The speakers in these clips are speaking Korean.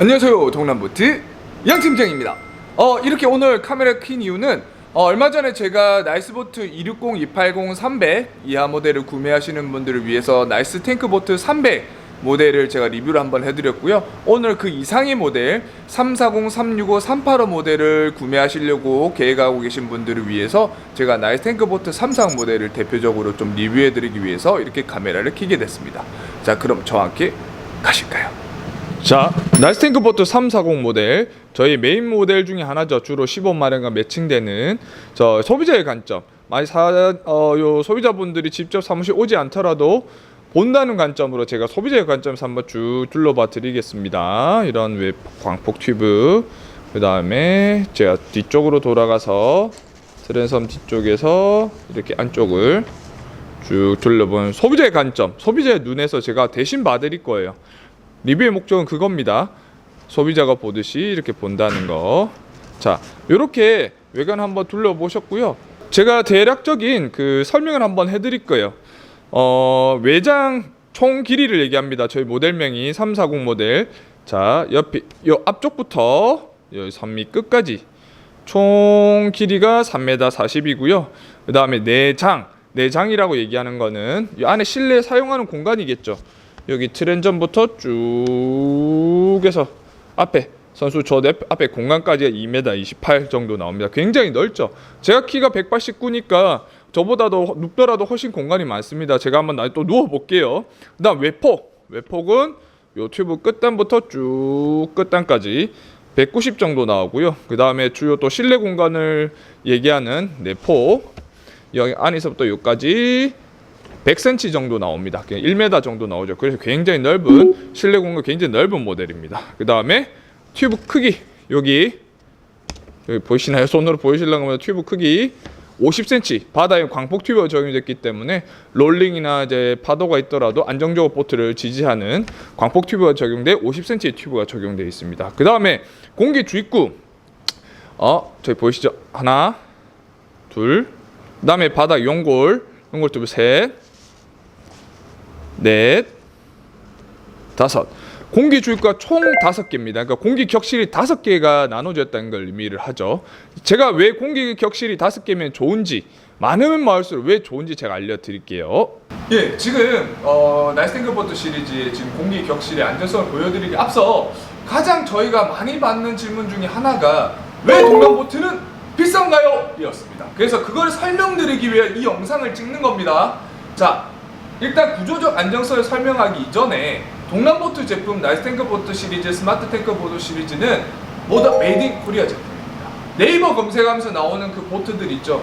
안녕하세요 동남보트 양팀장입니다. 어 이렇게 오늘 카메라 킨 이유는 어, 얼마 전에 제가 나이스보트 260, 280, 300 이하 모델을 구매하시는 분들을 위해서 나이스 탱크보트 300 모델을 제가 리뷰를 한번 해드렸고요. 오늘 그 이상의 모델 340, 365, 385 모델을 구매하시려고 계획하고 계신 분들을 위해서 제가 나이스 탱크보트 340 모델을 대표적으로 좀 리뷰해드리기 위해서 이렇게 카메라를 켜게 됐습니다. 자 그럼 저와 함께 가실까요? 자, 나이스탱크 보트 340 모델 저희 메인 모델 중에 하나죠. 주로 15마력과 매칭되는 저 소비자의 관점. 많이 사, 어, 요 소비자분들이 직접 사무실 오지 않더라도 본다는 관점으로 제가 소비자의 관점에서 한번 쭉 둘러봐 드리겠습니다. 이런 웹 광폭 튜브. 그 다음에 제가 뒤쪽으로 돌아가서 트랜섬 뒤쪽에서 이렇게 안쪽을 쭉 둘러본 소비자의 관점, 소비자의 눈에서 제가 대신 봐드릴 거예요. 리뷰의 목적은 그겁니다. 소비자가 보듯이 이렇게 본다는 거. 자, 이렇게 외관 한번 둘러보셨고요. 제가 대략적인 그 설명을 한번 해드릴 거예요. 어, 외장 총 길이를 얘기합니다. 저희 모델명이 340 모델. 자, 옆에 요 앞쪽부터 요 선미 끝까지 총 길이가 3m 40이고요. 그 다음에 내장, 내장이라고 얘기하는 거는 이 안에 실내 사용하는 공간이겠죠. 여기 트랜전부터 쭉 해서 앞에 선수 저 내- 앞에 공간까지가 2m 28 정도 나옵니다. 굉장히 넓죠. 제가 키가 189니까 저보다도 눕더라도 훨씬 공간이 많습니다. 제가 한번 나중에 또 누워 볼게요. 그 다음 외폭, 외폭은 요 튜브 끝단부터 쭉 끝단까지 190 정도 나오고요. 그 다음에 주요 또 실내 공간을 얘기하는 내폭 여기 안에서부터 여기까지 100cm 정도 나옵니다. 그냥 1m 정도 나오죠. 그래서 굉장히 넓은 실내 공간 굉장히 넓은 모델입니다. 그 다음에 튜브 크기 여기 여기 보이시나요? 손으로 보이시려고 하면 튜브 크기 50cm 바다에 광폭 튜브가 적용됐기 때문에 롤링이나 이제 파도가 있더라도 안정적으로 보트를 지지하는 광폭 튜브가 적용돼 50cm 튜브가 적용되어 있습니다. 그 다음에 공기 주입구 어 저기 보이시죠? 하나 둘 그 다음에 바닥 용골 용골 튜브 셋 넷, 다섯. 공기 주입구가 총 다섯 개입니다. 그러니까 공기 격실이 다섯 개가 나눠져 있다는 걸 의미를 하죠. 제가 왜 공기 격실이 다섯 개면 좋은지 많으면 많을수록 왜 좋은지 제가 알려드릴게요. 예, 지금 어, 나이스탱크보트 시리즈의 지금 공기 격실의 안전성을 보여드리기 앞서 가장 저희가 많이 받는 질문 중에 하나가 왜 동남보트는 비싼가요? 이었습니다. 그래서 그걸 설명드리기 위해 이 영상을 찍는 겁니다. 자, 일단 구조적 안정성을 설명하기 이전에 동남보트 제품 나이스 탱크보트 시리즈, 스마트 탱크보트 시리즈는 모두 메이드 인 코리아 제품입니다. 네이버 검색하면서 나오는 그 보트들 있죠.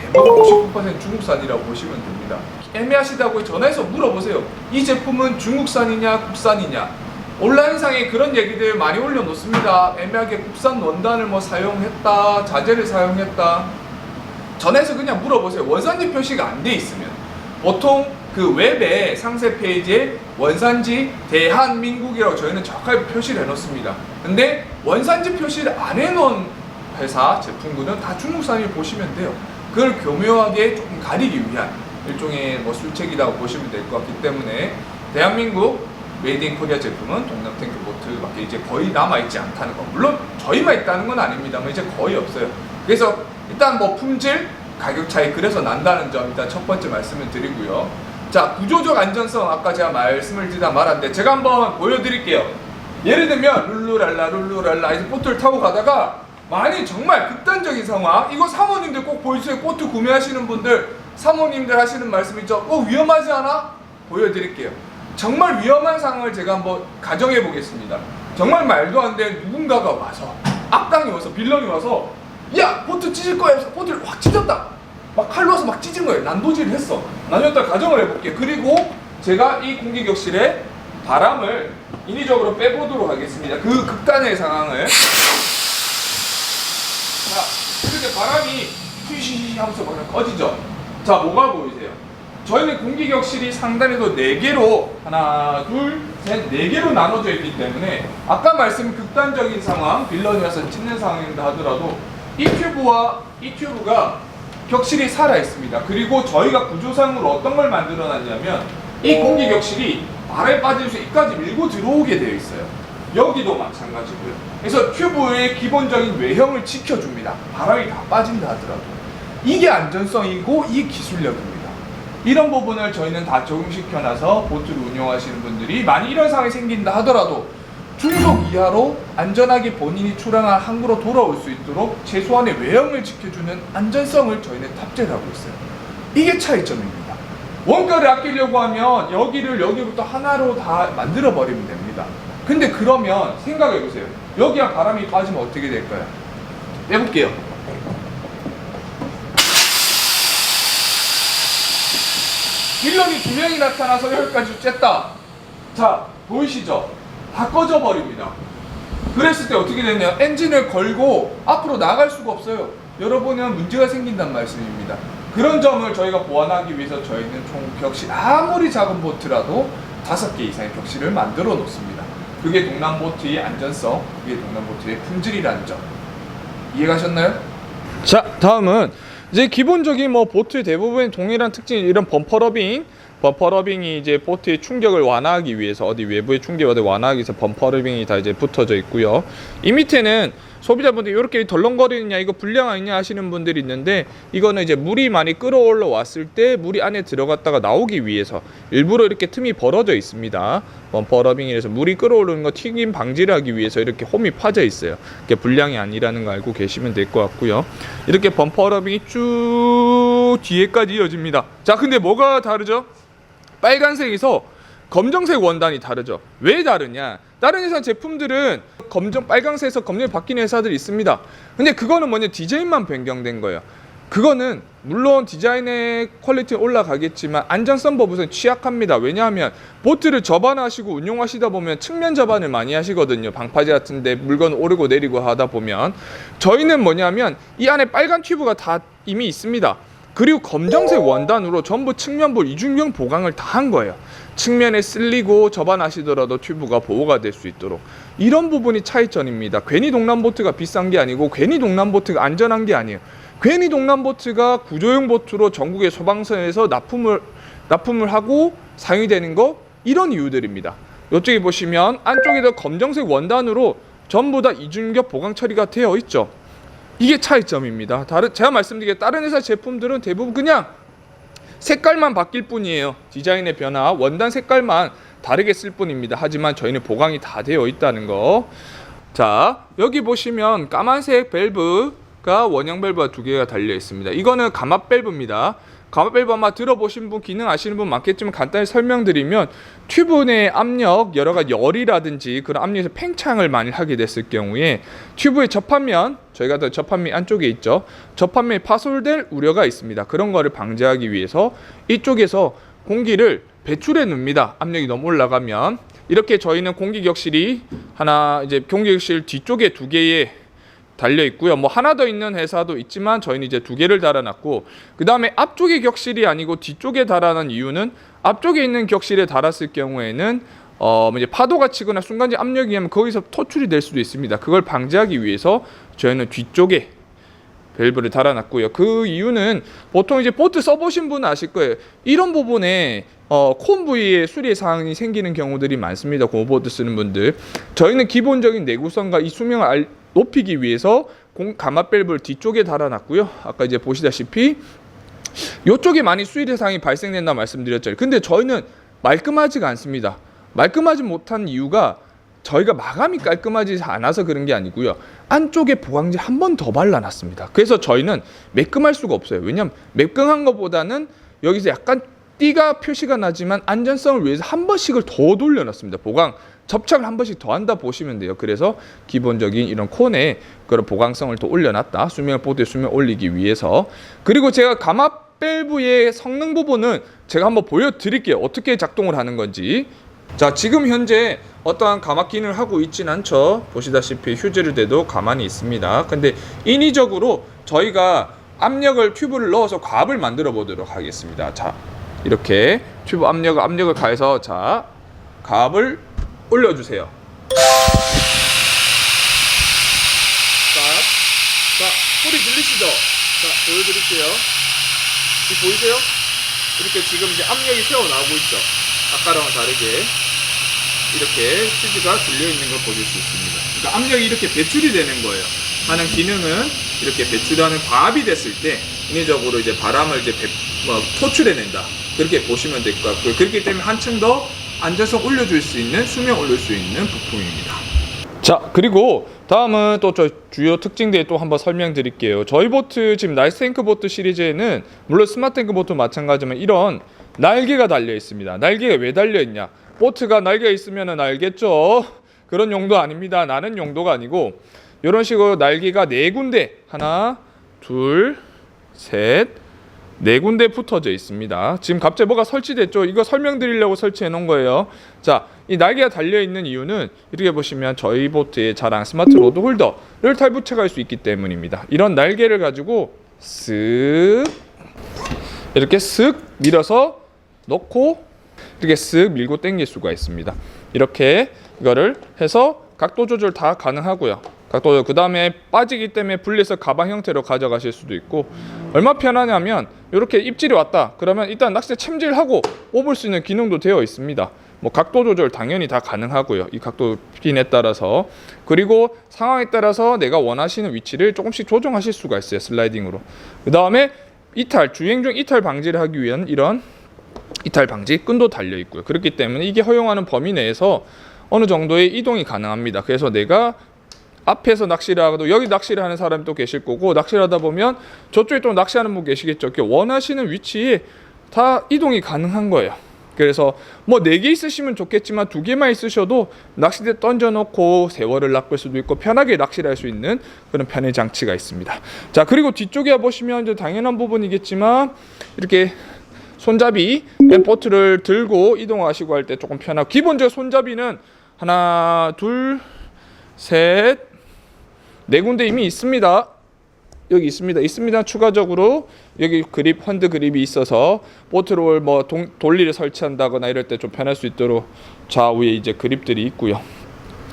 대부분 99% 중국산이라고 보시면 됩니다. 애매하시다고 전화해서 물어보세요. 이 제품은 중국산이냐 국산이냐. 온라인상에 그런 얘기들 많이 올려놓습니다. 애매하게 국산 원단을 뭐 사용했다, 자재를 사용했다. 전화해서 그냥 물어보세요. 원산지 표시가 안 돼 있으면 보통 그 웹의 상세 페이지에 원산지 대한민국이라고 저희는 정확하게 표시를 해놓습니다. 근데 원산지 표시를 안 해놓은 회사 제품군은 다 중국산을 보시면 돼요. 그걸 교묘하게 조금 가리기 위한 일종의 뭐 술책이라고 보시면 될 것 같기 때문에 대한민국 메이드 인 코리아 제품은 동남탱크 보트밖에 이제 거의 남아있지 않다는 거. 물론 저희만 있다는 건 아닙니다만 이제 거의 없어요. 그래서 일단 뭐 품질, 가격 차이 그래서 난다는 점 일단 첫 번째 말씀을 드리고요. 자 구조적 안전성 아까 제가 말씀을 드리다 말았는데 제가 한번 보여드릴게요. 예를 들면 룰루랄라 룰루랄라 이제 보트를 타고 가다가 많이 정말 극단적인 상황 이거 사모님들 꼭 보여주세요. 보트 구매하시는 분들 사모님들 하시는 말씀 있죠. 어 위험하지 않아? 보여드릴게요. 정말 위험한 상황을 제가 한번 가정해 보겠습니다. 정말 말도 안 되는 누군가가 와서 악당이 와서 빌런이 와서 야 보트 찢을 거야 해서 보트를 확 찢었다. 막 칼로 와서 막 찢은 거예요. 난도질을 했어. 나중에 또 가정을 해볼게. 그리고 제가 이 공기 격실에 바람을 인위적으로 빼보도록 하겠습니다. 그 극단의 상황을. 자, 이렇게 바람이 휘휘휘 하면서 막 꺼지죠. 자, 뭐가 보이세요? 저희는 공기 격실이 상단에도 4개로 하나, 둘, 셋, 4개로 나눠져 있기 때문에 아까 말씀 극단적인 상황, 빌런이어서 찢는 상황인다 하더라도 이 튜브와 이 튜브가 격실이 살아 있습니다. 그리고 저희가 구조상으로 어떤 걸 만들어 놨냐면 이 공기 격실이 바람에 빠지면서 이까지 밀고 들어오게 되어 있어요. 여기도 마찬가지고요. 그래서 튜브의 기본적인 외형을 지켜줍니다. 바람이 다 빠진다 하더라도 이게 안전성이고 이 기술력입니다. 이런 부분을 저희는 다 적용시켜놔서 보트를 운영하시는 분들이 만약 이런 상황이 생긴다 하더라도 중속 이하로 안전하게 본인이 출항한 항구로 돌아올 수 있도록 최소한의 외형을 지켜주는 안전성을 저희는 탑재를 하고 있어요. 이게 차이점입니다. 원가를 아끼려고 하면 여기를 여기부터 하나로 다 만들어 버리면 됩니다. 근데 그러면 생각해 보세요. 여기가 바람이 빠지면 어떻게 될까요? 해볼게요. 빌런이 두 명이 나타나서 여기까지 쬐다. 자, 보이시죠? 다 꺼져 버립니다. 그랬을 때 어떻게 되냐? 엔진을 걸고 앞으로 나갈 수가 없어요. 여러분은 문제가 생긴단 말씀입니다. 그런 점을 저희가 보완하기 위해서 저희는 총 격실 아무리 작은 보트라도 다섯 개 이상의 격실을 만들어 놓습니다. 그게 동남보트의 안전성, 그게 동남보트의 품질이라는 점. 이해가셨나요? 자, 다음은 이제 기본적인 뭐 보트의 대부분의 동일한 특징이 이런 범퍼 러빙, 범퍼 러빙이 이제 보트의 충격을 완화하기 위해서 어디 외부의 충격을 완화하기 위해서 범퍼 러빙이 다 이제 붙어져 있고요. 이 밑에는 소비자분들이 이렇게 덜렁거리느냐 이거 불량 아니냐 하시는 분들이 있는데 이거는 이제 물이 많이 끌어올라 왔을 때 물이 안에 들어갔다가 나오기 위해서 일부러 이렇게 틈이 벌어져 있습니다. 범퍼 러빙이라서 물이 끌어오르는 거 튀김 방지를 하기 위해서 이렇게 홈이 파져 있어요. 이게 불량이 아니라는 거 알고 계시면 될 것 같고요. 이렇게 범퍼 러빙이 쭉 뒤에까지 이어집니다. 자, 근데 뭐가 다르죠? 빨간색에서 검정색 원단이 다르죠. 왜 다르냐? 다른 회사 제품들은 검정 빨강색에서 검정이 바뀌는 회사들이 있습니다. 근데 그거는 뭐냐 디자인만 변경된 거예요. 그거는 물론 디자인의 퀄리티는 올라가겠지만 안전성 법에서는 취약합니다. 왜냐하면 보트를 접안하시고 운용하시다 보면 측면 접안을 많이 하시거든요. 방파제 같은데 물건 오르고 내리고 하다 보면 저희는 뭐냐면 이 안에 빨간 튜브가 다 이미 있습니다. 그리고 검정색 원단으로 전부 측면부 이중경 보강을 다 한 거예요. 측면에 쓸리고 접안하시더라도 튜브가 보호가 될 수 있도록 이런 부분이 차이점입니다. 괜히 동남보트가 비싼 게 아니고 괜히 동남보트가 안전한 게 아니에요. 괜히 동남보트가 구조용 보트로 전국의 소방서에서 납품을 납품을 하고 사용이 되는 거 이런 이유들입니다. 이쪽에 보시면 안쪽에도 검정색 원단으로 전부 다 이중겹 보강 처리가 되어 있죠. 이게 차이점입니다. 다른 제가 말씀드린 다른 회사 제품들은 대부분 그냥 색깔만 바뀔 뿐이에요. 디자인의 변화, 원단 색깔만 다르게 쓸 뿐입니다. 하지만 저희는 보강이 다 되어 있다는 거. 자, 여기 보시면 까만색 밸브가 원형 밸브가 두 개가 달려 있습니다. 이거는 감압 밸브입니다. 밸브 아마 들어보신 분, 기능 아시는 분 많겠지만 간단히 설명드리면 튜브 내 압력, 여러 가지 열이라든지 그런 압력에서 팽창을 많이 하게 됐을 경우에 튜브의 접합면, 저희가 더 접합면 안쪽에 있죠. 접합면이 파손될 우려가 있습니다. 그런 거를 방지하기 위해서 이쪽에서 공기를 배출해 놉니다. 압력이 너무 올라가면 이렇게 저희는 공기 격실이 하나 이제 공기 격실 뒤쪽에 두 개의 달려 있고요. 뭐 하나 더 있는 회사도 있지만 저희는 이제 두 개를 달아놨고 그 다음에 앞쪽에 격실이 아니고 뒤쪽에 달아놓은 이유는 앞쪽에 있는 격실에 달았을 경우에는 어 이제 파도가 치거나 순간적 압력이 하면 거기서 토출이 될 수도 있습니다. 그걸 방지하기 위해서 저희는 뒤쪽에 밸브를 달아놨고요. 그 이유는 보통 이제 보트 써보신 분은 아실 거예요. 이런 부분에 어, 콘 부위에 수리 사항이 생기는 경우들이 많습니다. 고보드 쓰는 분들. 저희는 기본적인 내구성과 이 수명을 알- 높이기 위해서 공 가마 밸브를 뒤쪽에 달아놨고요. 아까 이제 보시다시피 이쪽에 많이 수리 사항이 발생된다 말씀드렸죠. 근데 저희는 말끔하지가 않습니다. 말끔하지 못한 이유가 저희가 마감이 깔끔하지 않아서 그런 게 아니고요. 안쪽에 보강제 한 번 더 발라놨습니다. 그래서 저희는 매끈할 수가 없어요. 왜냐하면 매끈한 것보다는 여기서 약간 띠가 표시가 나지만 안전성을 위해서 한 번씩을 더 돌려놨습니다. 보강 접착을 한 번씩 더 한다 보시면 돼요. 그래서 기본적인 이런 콘에 그런 보강성을 더 올려놨다. 수명을 보드의 수명 올리기 위해서. 그리고 제가 감압 밸브의 성능 부분은 제가 한번 보여드릴게요. 어떻게 작동을 하는 건지. 자, 지금 현재 어떠한 감압 기능을 하고 있진 않죠. 보시다시피 휴지를 대도 가만히 있습니다. 근데 인위적으로 저희가 압력을 튜브를 넣어서 과압을 만들어 보도록 하겠습니다. 자, 이렇게 튜브 압력을 압력을 가해서 자, 가압을 올려 주세요. 자, 자, 소리 들리시죠? 자, 보여드릴게요. 이 보이세요? 이렇게 지금 이제 압력이 새어 나오고 있죠. 아까랑은 다르게. 이렇게 휴지가 들려 있는 걸 보실 수 있습니다. 그러니까 압력이 이렇게 배출이 되는 거예요. 하는 기능은 이렇게 배출하는 과압이 됐을 때 인위적으로 이제 바람을 이제 배, 뭐, 토출해낸다. 그렇게 보시면 될 것 같고요. 그렇기 때문에 한층 더 안전성 올려줄 수 있는 수명 올릴 수 있는 부품입니다. 자 그리고 다음은 또 저 주요 특징들 또 한번 설명드릴게요. 저희 보트 지금 나이스 탱크 보트 시리즈에는 물론 스마트 탱크 보트 마찬가지지만 이런 날개가 달려 있습니다. 날개가 왜 달려 있냐? 보트가 날개가 있으면은 알겠죠. 그런 용도 아닙니다. 나는 용도가 아니고 이런 식으로 날개가 네 군데 하나, 둘, 셋, 네 군데 붙어져 있습니다. 지금 갑자기 뭐가 설치됐죠? 이거 설명드리려고 설치해 놓은 거예요. 자, 이 날개가 달려 있는 이유는 이렇게 보시면 저희 보트의 자랑 스마트 로드 홀더를 탈부착할 수 있기 때문입니다. 이런 날개를 가지고 쓱 이렇게 쓱 밀어서 넣고 이렇게 쓱 밀고 당길 수가 있습니다. 이렇게 이거를 해서 각도 조절 다 가능하고요. 각도 그 다음에 빠지기 때문에 분리해서 가방 형태로 가져가실 수도 있고 얼마 편하냐면 이렇게 입질이 왔다 그러면 일단 낚싯대 챔질하고 뽑을 수 있는 기능도 되어 있습니다. 뭐 각도 조절 당연히 다 가능하고요. 이 각도 핀에 따라서 그리고 상황에 따라서 내가 원하시는 위치를 조금씩 조정하실 수가 있어요. 슬라이딩으로. 그 다음에 이탈 주행 중 이탈 방지를 하기 위한 이런 이탈 방지 끈도 달려 있고요. 그렇기 때문에 이게 허용하는 범위 내에서 어느 정도의 이동이 가능합니다. 그래서 내가 앞에서 낚시를 하고도 여기 낚시를 하는 사람이 또 계실 거고 낚시를 하다 보면 저쪽에 또 낚시하는 분 계시겠죠. 원하시는 위치에 다 이동이 가능한 거예요. 그래서 뭐 네 개 있으시면 좋겠지만 두 개만 있으셔도 낚싯대 던져놓고 세월을 낚을 수도 있고 편하게 낚시를 할 수 있는 그런 편의 장치가 있습니다. 자 그리고 뒤쪽에 보시면 이제 당연한 부분이겠지만 이렇게 손잡이 보트를 들고 이동하시고 할 때 조금 편하고 기본적으로 손잡이는 하나 둘 셋 네 군데 이미 있습니다. 여기 있습니다. 있습니다. 추가적으로 여기 그립 헌드 그립이 있어서 보트를 뭐 동, 돌리를 설치한다거나 이럴 때 좀 편할 수 있도록 좌우에 이제 그립들이 있고요.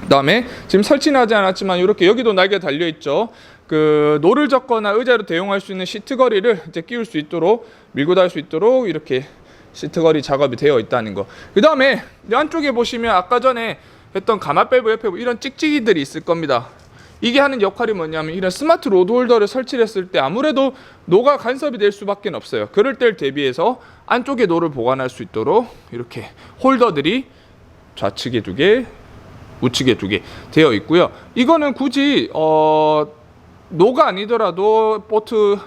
그다음에 지금 설치는 하지 않았지만 이렇게 여기도 날개 달려 있죠. 그 노를 젓거나 의자로 대용할 수 있는 시트 거리를 이제 끼울 수 있도록 밀고 달 수 있도록 이렇게 시트 거리 작업이 되어 있다는 거. 그다음에 이 안쪽에 보시면 아까 전에 했던 가마 밸브 옆에 이런 찍찍이들이 있을 겁니다. 이게 하는 역할이 뭐냐면 이런 스마트 로드 홀더를 설치했을 때 아무래도 노가 간섭이 될 수밖에 없어요. 그럴 때를 대비해서 안쪽에 노를 보관할 수 있도록 이렇게 홀더들이 좌측에 두 개, 우측에 두 개 되어 있고요. 이거는 굳이 어 노가 아니더라도 보트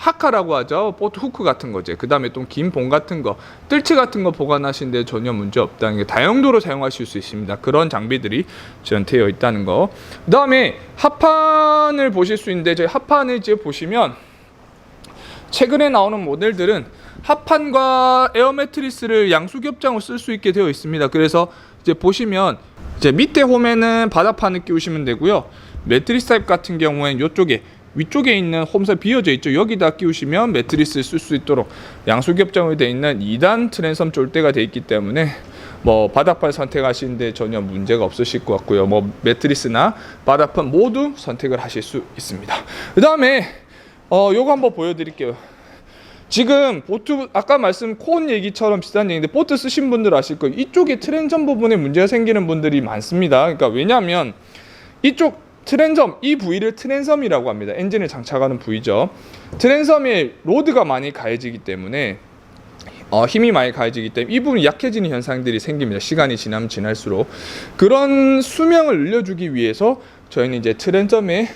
하카라고 하죠. 보트 후크 같은 거지. 그 다음에 또 긴 봉 같은 거, 뜰치 같은 거 보관하시는데 전혀 문제 없다는 게 다용도로 사용하실 수 있습니다. 그런 장비들이 지원되어 있다는 거. 그 다음에 합판을 보실 수 있는데 저희 합판을 이제 보시면 최근에 나오는 모델들은 합판과 에어 매트리스를 양수 겹장으로 쓸 수 있게 되어 있습니다. 그래서 이제 보시면 이제 밑에 홈에는 바닥판을 끼우시면 되고요. 매트리스 타입 같은 경우에는 이쪽에 위쪽에 있는 홈선 비어져 있죠. 여기다 끼우시면 매트리스를 쓸수 있도록 양수 겹장으로 되어 있는 2단 트랜섬 쫄대가 되어 있기 때문에 뭐 바닥판 선택하시는데 전혀 문제가 없으실 것 같고요. 뭐 매트리스나 바닥판 모두 선택을 하실 수 있습니다. 그 다음에 어 요거 한번 보여드릴게요. 지금 보트 아까 말씀 콘 얘기처럼 비슷한 얘기인데 보트 쓰신 분들 아실 거예요. 이쪽에 트랜섬 부분에 문제가 생기는 분들이 많습니다. 그러니까 왜냐하면 이쪽 트랜섬 이 부위를 트랜섬이라고 합니다. 엔진을 장착하는 부위죠. 트랜섬에 로드가 많이 가해지기 때문에 어, 힘이 많이 가해지기 때문에 이 부분이 약해지는 현상들이 생깁니다. 시간이 지나면 지날수록 그런 수명을 늘려주기 위해서 저희는 이제 트랜섬에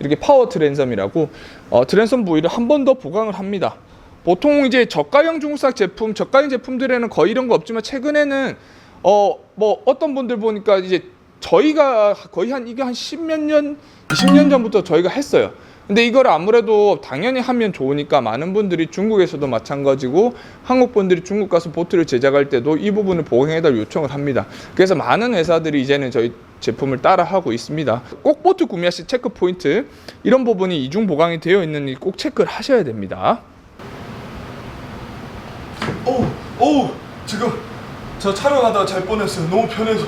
이렇게 파워 트랜섬이라고 어, 트랜섬 부위를 한 번 더 보강을 합니다. 보통 이제 저가형 중국산 제품, 저가형 제품들에는 거의 이런 거 없지만 최근에는 어 뭐 어떤 분들 보니까 이제 저희가 거의 한 이게 한 십몇 년, 20년 전부터 저희가 했어요. 근데 이걸 아무래도 당연히 하면 좋으니까 많은 분들이 중국에서도 마찬가지고 한국 분들이 중국 가서 보트를 제작할 때도 이 부분을 보강해달 요청을 합니다. 그래서 많은 회사들이 이제는 저희 제품을 따라 하고 있습니다. 꼭 보트 구매하실 체크 포인트 이런 부분이 이중 보강이 되어 있는지 꼭 체크를 하셔야 됩니다. 오, 오, 지금 저 촬영하다가 잘 뻔했어요. 너무 편해서,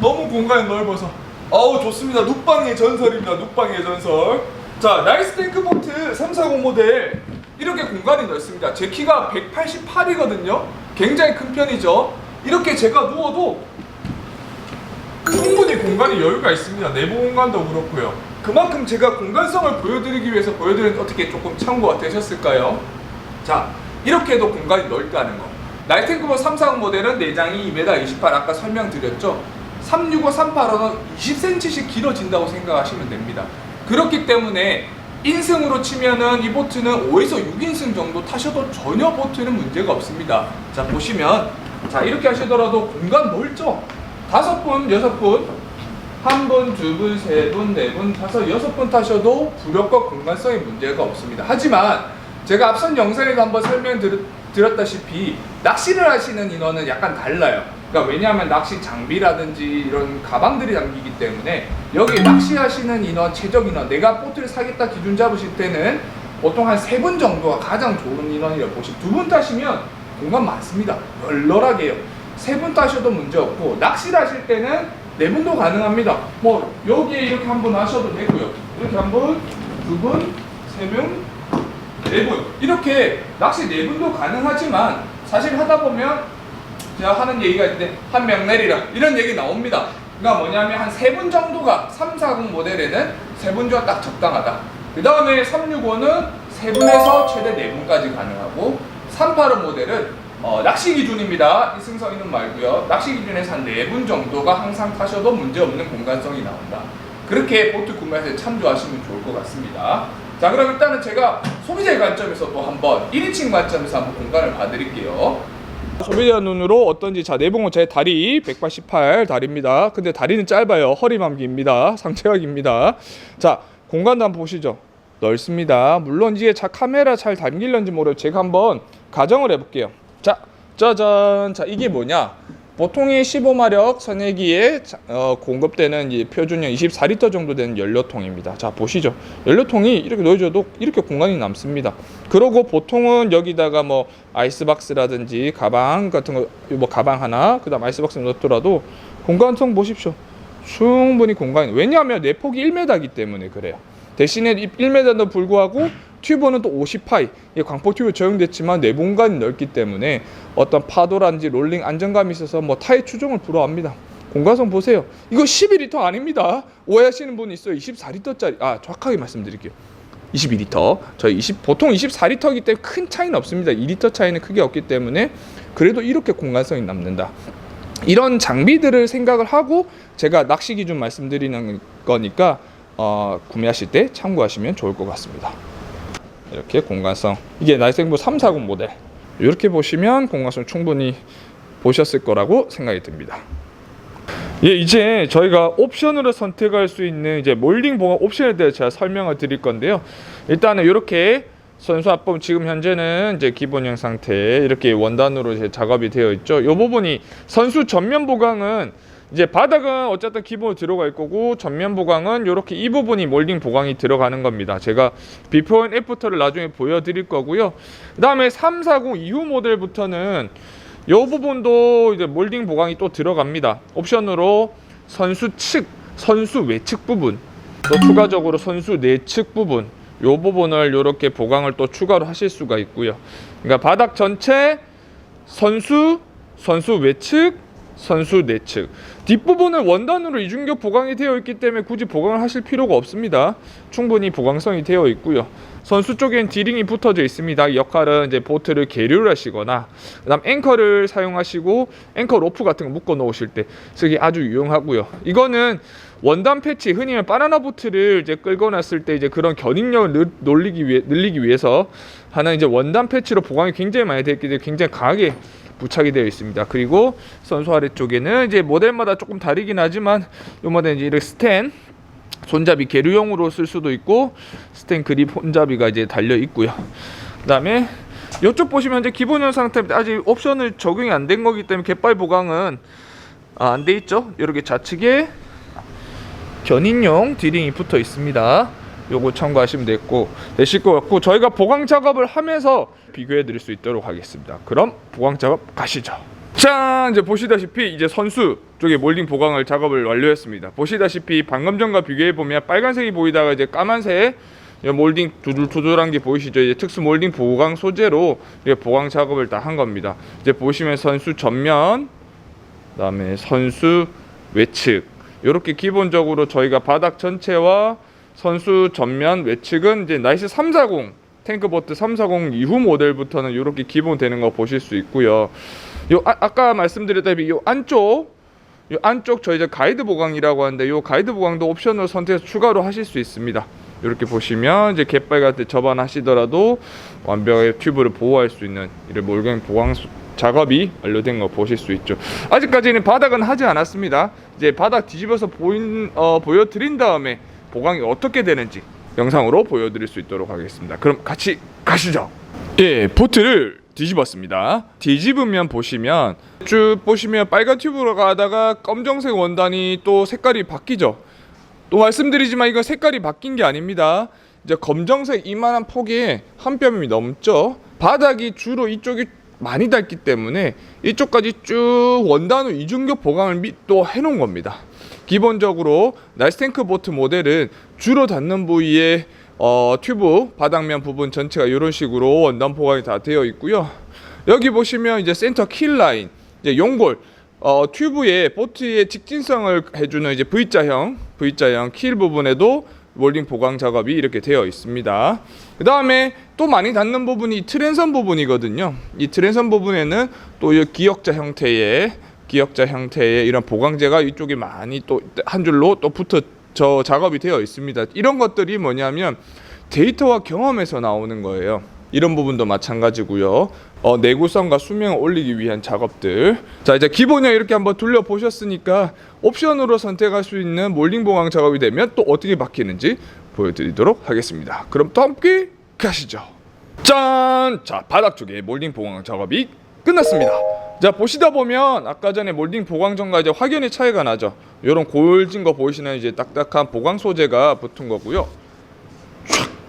너무 공간이 넓어서. 아우 좋습니다. 눕방의 전설입니다. 눕방의 전설. 자, 나이스 탱크 보트 340 모델 이렇게 공간이 넓습니다. 제 키가 188이거든요. 굉장히 큰 편이죠. 이렇게 제가 누워도 충분히 공간에 여유가 있습니다. 내부 공간도 그렇고요. 그만큼 제가 공간성을 보여드리기 위해서 보여드린 어떻게 조금 참고가 되셨을까요? 자, 이렇게도 공간이 넓다는 거. 나이탱크버 340 모델은 내장이 2m 28 아까 설명드렸죠. 365, 385는 20cm씩 길어진다고 생각하시면 됩니다. 그렇기 때문에 인승으로 치면은 이 보트는 5에서 6인승 정도 타셔도 전혀 보트는 문제가 없습니다. 자 보시면 자 이렇게 하시더라도 공간 넓죠? 다섯 분, 여섯 분, 한 분, 두 분, 세 분, 네 분, 다섯, 여섯 분 타셔도 부력과 공간성에 문제가 없습니다. 하지만 제가 앞선 영상에도 한번 설명드렸다시피 낚시를 하시는 인원은 약간 달라요. 그러니까 왜냐하면 낚시 장비라든지 이런 가방들이 담기기 때문에 여기 낚시하시는 인원, 최적 인원, 내가 보트를 사겠다 기준 잡으실 때는 보통 한 세 분 정도가 가장 좋은 인원이라고 보시면 두 분 타시면 공간 많습니다. 널널하게요. 세 분 타셔도 문제 없고 낚시를 하실 때는 네 분도 가능합니다. 뭐 여기에 이렇게 한 분 하셔도 되고요. 이렇게 한 분, 두 분, 세 분, 네 분. 이렇게 낚시 네 분도 가능하지만 사실 하다 보면 제가 하는 얘기가 있는데 한 명 내리라 이런 얘기 나옵니다. 그러니까 뭐냐면 한 세 분 정도가 340 모델에는 세분 정도 딱 적당하다. 그 다음에 365는 세 분에서 최대 네 분까지 가능하고 385 모델은 어, 낚시 기준입니다. 이 승성이는 말고요. 낚시 기준에서 한 네 분 정도가 항상 타셔도 문제 없는 공간성이 나온다. 그렇게 보트 구매할 때 참조하시면 좋을 것 같습니다. 자, 그럼 일단은 제가 소비자의 관점에서 또 한번 1인칭 관점에서 한번 공간을 봐드릴게요. 소비자 눈으로 어떤지 자 내봉은 제 다리 188 다리입니다. 근데 다리는 짧아요. 허리만 깁니다. 상체가 깁니다. 자 공간도 한번 보시죠. 넓습니다. 물론 이게 자 카메라 잘 담길런지 모르요 제가 한번 가정을 해볼게요. 자 짜잔. 자 이게 뭐냐? 보통의 15마력 선회기에 자- 어, 공급되는 이 표준형 24리터 정도 되는 연료통입니다. 자 보시죠. 연료통이 이렇게 놓여져도 이렇게 공간이 남습니다. 그러고 보통은 여기다가 뭐 아이스박스라든지 가방 같은 거 뭐 가방 하나 그다음 아이스박스 넣더라도 공간성 보십시오. 충분히 공간이 왜냐하면 내폭이 1m이기 때문에 그래요. 대신에 1m에도 불구하고 튜브는 또 50파이 광폭 튜브 적용됐지만 내 공간이 넓기 때문에 어떤 파도라든지 롤링 안정감이 있어서 뭐 타의 추종을 불허합니다. 공간성 보세요. 이거 12리터 아닙니다. 오해하시는 분 있어요. 24리터짜리. 아 정확하게 말씀드릴게요. 22리터. 저희 20 보통 24리터이기 때문에 큰 차이는 없습니다. 2리터 차이는 크게 없기 때문에 그래도 이렇게 공간성이 남는다. 이런 장비들을 생각을 하고 제가 낚시 기준 말씀드리는 거니까 어, 구매하실 때 참고하시면 좋을 것 같습니다. 이렇게 공간성 이게 나이생부 340 모델 이렇게 보시면 공간성 충분히 보셨을 거라고 생각이 듭니다. 예, 이제 저희가 옵션으로 선택할 수 있는 이제 몰딩 보강 옵션에 대해 제가 설명을 드릴 건데요. 일단은 이렇게 선수 앞범 지금 현재는 이제 기본형 상태 이렇게 원단으로 이제 작업이 되어 있죠. 이 부분이 선수 전면 보강은 이제 바닥은 어쨌든 기본으로 들어갈 거고 전면 보강은 이렇게 이 부분이 몰딩 보강이 들어가는 겁니다. 제가 비포 앤 애프터를 나중에 보여드릴 거고요. 그 다음에 340 이후 모델부터는 이 부분도 이제 몰딩 보강이 또 들어갑니다. 옵션으로 선수 측, 선수 외측 부분, 또 추가적으로 선수 내측 부분, 이 부분을 이렇게 보강을 또 추가로 하실 수가 있고요. 그러니까 바닥 전체 선수, 선수 외측, 선수 내측 뒷부분은 원단으로 이중격 보강이 되어 있기 때문에 굳이 보강을 하실 필요가 없습니다. 충분히 보강성이 되어 있고요. 선수 쪽엔 디링이 붙어져 있습니다. 이 역할은 이제 보트를 계류를 하시거나 그 다음 앵커를 사용하시고 앵커 로프 같은 거 묶어 놓으실 때 쓰기 아주 유용하고요. 이거는 원단 패치 흔히 바나나 보트를 이제 끌고 놨을 때 이제 그런 견인력을 늘, 놀리기 위해 늘리기 위해서 하는 이제 원단 패치로 보강이 굉장히 많이 되어 있기 때문에 굉장히 강하게 부착이 되어 있습니다. 그리고 선수 아래 쪽에는 이제 모델마다 조금 다르긴 하지만 이 모델은 이제 스텐 손잡이 계류용으로 쓸 수도 있고 스텐 그립 손잡이가 이제 달려 있고요. 그다음에 이쪽 보시면 이제 기본형 상태입니다. 아직 옵션을 적용이 안 된 거기 때문에 갯발 보강은 아, 안 돼 있죠. 이렇게 좌측에 견인용 디링이 붙어 있습니다. 요거 참고하시면 됐고 되실 것 같고 저희가 보강 작업을 하면서 비교해 드릴 수 있도록 하겠습니다. 그럼 보강 작업 가시죠. 자 이제 보시다시피 이제 선수 쪽에 몰딩 보강을 작업을 완료했습니다. 보시다시피 방금 전과 비교해 보면 빨간색이 보이다가 이제 까만색 이 몰딩 두들두들한 게 보이시죠? 이제 특수 몰딩 보강 소재로 보강 작업을 다 한 겁니다. 이제 보시면 선수 전면, 그다음에 선수 외측 이렇게 기본적으로 저희가 바닥 전체와 선수 전면 외측은 이제 나이스 340 탱크보트 340 이후 모델부터는 이렇게 기본 되는 거 보실 수 있고요. 요 아, 아까 말씀드렸다시피 요 안쪽 요 안쪽 저희 이제 가이드 보강이라고 하는데 요 가이드 보강도 옵션으로 선택해서 추가로 하실 수 있습니다. 이렇게 보시면 이제 갯발 같은 때 접안하시더라도 완벽하게 튜브를 보호할 수 있는 이런 몰경 보강 수- 작업이 완료된 거 보실 수 있죠. 아직까지는 바닥은 하지 않았습니다. 이제 바닥 뒤집어서 보인 어, 보여드린 다음에 보강이 어떻게 되는지 영상으로 보여드릴 수 있도록 하겠습니다. 그럼 같이 가시죠. 예, 보트를 뒤집었습니다. 뒤집으면 보시면 쭉 보시면 빨간 튜브로 가다가 검정색 원단이 또 색깔이 바뀌죠. 또 말씀드리지만 이건 색깔이 바뀐 게 아닙니다. 이제 검정색 이만한 폭에 한 뼘이 넘죠. 바닥이 주로 이쪽이 많이 닳기 때문에 이쪽까지 쭉 원단으로 이중격 보강을 미- 또 해놓은 겁니다. 기본적으로 나이스탱크 보트 모델은 주로 닿는 부위에 어, 튜브 바닥면 부분 전체가 이런 식으로 원단 보강이 다 되어 있고요. 여기 보시면 이제 센터 킬 라인, 이제 용골, 어, 튜브의 보트의 직진성을 해주는 이제 V자형, V자형 킬 부분에도 몰딩 보강 작업이 이렇게 되어 있습니다. 그 다음에 또 많이 닿는 부분이 트랜선 부분이거든요. 이 트랜선 부분에는 또 이 기역자 형태의 기역자 형태의 이런 보강재가 이쪽에 많이 또 한 줄로 또 붙어 저 작업이 되어 있습니다. 이런 것들이 뭐냐면 데이터와 경험에서 나오는 거예요. 이런 부분도 마찬가지고요. 어, 내구성과 수명을 올리기 위한 작업들. 자 이제 기본형 이렇게 한번 둘러 보셨으니까 옵션으로 선택할 수 있는 몰딩 보강 작업이 되면 또 어떻게 바뀌는지 보여드리도록 하겠습니다. 그럼 또 함께 가시죠. 짠! 자 바닥 쪽에 몰딩 보강 작업이 끝났습니다. 자 보시다 보면 아까 전에 몰딩 보강전과 이제 확연히 차이가 나죠. 이런 골진 거 보이시는 이제 딱딱한 보강 소재가 붙은 거고요.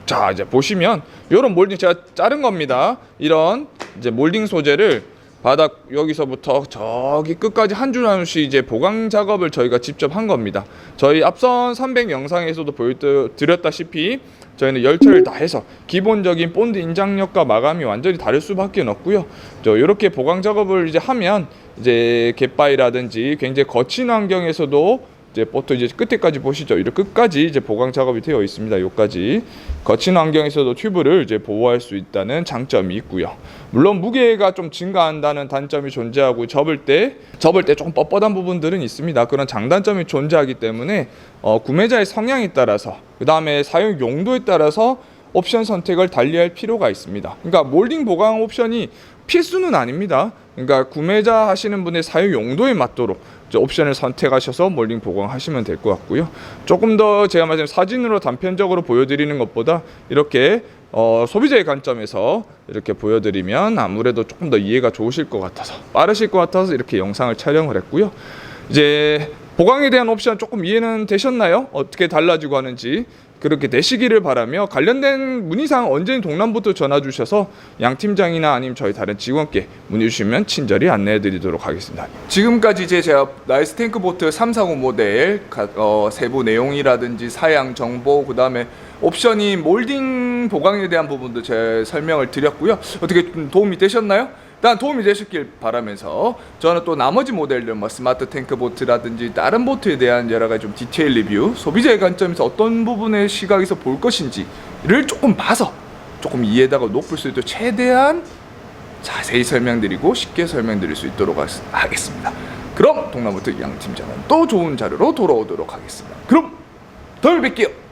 자 이제 보시면 이런 몰딩 제가 자른 겁니다. 이런 이제 몰딩 소재를 바닥 여기서부터 저기 끝까지 한 줄 한 줄씩 이제 보강 작업을 저희가 직접 한 겁니다. 저희 앞선 300 영상에서도 보여드렸다시피 저희는 열처리를 다 해서 기본적인 본드 인장력과 마감이 완전히 다를 수밖에 없고요. 저 이렇게 보강 작업을 이제 하면 이제 갯바위라든지 굉장히 거친 환경에서도 이제 보트 이제 끝에까지 보시죠. 이렇게 끝까지 이제 보강 작업이 되어 있습니다. 여기까지 거친 환경에서도 튜브를 이제 보호할 수 있다는 장점이 있고요. 물론 무게가 좀 증가한다는 단점이 존재하고 접을 때 접을 때 조금 뻣뻣한 부분들은 있습니다. 그런 장단점이 존재하기 때문에 어, 구매자의 성향에 따라서 그 다음에 사용 용도에 따라서 옵션 선택을 달리할 필요가 있습니다. 그러니까 몰딩 보강 옵션이 필수는 아닙니다. 그러니까 구매자 하시는 분의 사용 용도에 맞도록 옵션을 선택하셔서 몰딩 보강하시면 될 것 같고요. 조금 더 제가 말씀 사진으로 단편적으로 보여드리는 것보다 이렇게 어, 소비자의 관점에서 이렇게 보여드리면 아무래도 조금 더 이해가 좋으실 것 같아서 빠르실 것 같아서 이렇게 영상을 촬영을 했고요. 이제 보강에 대한 옵션 조금 이해는 되셨나요? 어떻게 달라지고 하는지 그렇게 되시기를 바라며 관련된 문의사항 언제든 동남부터 전화 주셔서 양 팀장이나 아니면 저희 다른 직원께 문의 주시면 친절히 안내해 드리도록 하겠습니다. 지금까지 이제 제가 나이스 탱크 보트 340 모델 가- 어, 세부 내용이라든지 사양 정보 그다음에 옵션이 몰딩 보강에 대한 부분도 제 설명을 드렸고요. 어떻게 좀 도움이 되셨나요? 일단 도움이 되셨길 바라면서 저는 또 나머지 모델들 뭐 스마트 탱크 보트라든지 다른 보트에 대한 여러 가지 좀 디테일 리뷰 소비자의 관점에서 어떤 부분의 시각에서 볼 것인지를 조금 봐서 조금 이해도가 높을 수 있도록 최대한 자세히 설명드리고 쉽게 설명드릴 수 있도록 하- 하겠습니다. 그럼 동남부터 양 팀장은 또 좋은 자료로 돌아오도록 하겠습니다. 그럼 다음에 뵐게요.